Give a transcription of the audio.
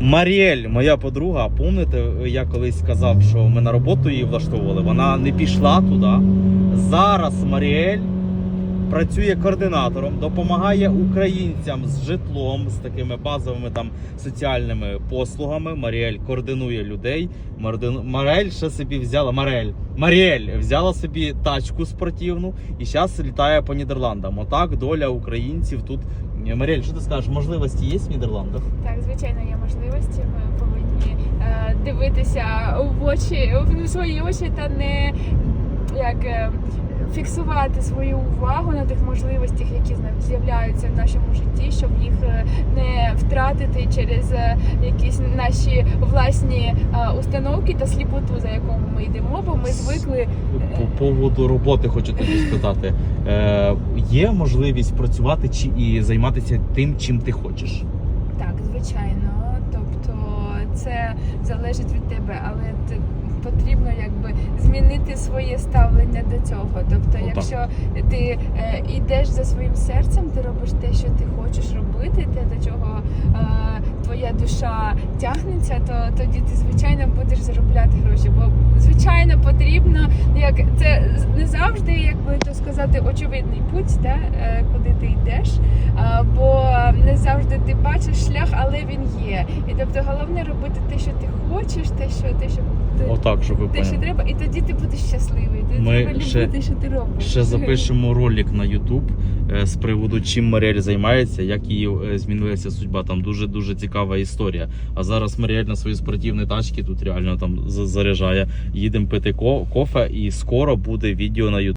Маріель, моя подруга, помните, я колись сказав, що ми на роботу її влаштовували. Вона не пішла туди. Зараз Маріель працює координатором, допомагає українцям з житлом, з такими базовими там соціальними послугами. Маріель координує людей. Маріель ще собі взяла. Маріель. Маріель взяла собі тачку спортивну і зараз літає по Нідерландам. Отак доля українців тут. Маріель, що ти скажеш? Можливості є в Нідерландах? Так, звичайно, є можливості. Ми повинні е, дивитися в очі в свої очі та не як. Фіксувати свою увагу на тих можливостях, які з'являються в нашому житті, щоб їх е, не втратити через е, якісь наші власні е, установки та сліпоту, за якому ми йдемо, бо ми звикли По поводу роботи хочу тобі спитати. Е, є можливість працювати чи і займатися тим, чим ти хочеш? Так, звичайно. Тобто це залежить від тебе, але ти змінити своє ставлення до цього. Тобто, Отак. якщо ти е, йдеш за своїм серцем, ти робиш те, що ти хочеш робити, те до чого е, твоя душа тягнеться, то тоді ти звичайно будеш заробляти гроші. Бо звичайно потрібно, як це не завжди, якби то сказати, очевидний путь, да, е, куди ти йдеш. А, бо не завжди ти бачиш шлях, але він є. І тобто головне робити те, що ти хочеш, те, що те, що ти, Отак, щоб ви те, що поняли. треба, і тоді ти будеш щасливий. Ти Ми треба ще- любити, що ти робиш. Ще запишемо ролик на YouTube е, з приводу, чим Маріель займається, як її е, змінилася судьба. Там дуже дуже цікава історія. А зараз Маріель на свої спортивні тачки тут реально там за- заряджає. Їдемо пити ко- кофе, і скоро буде відео на YouTube.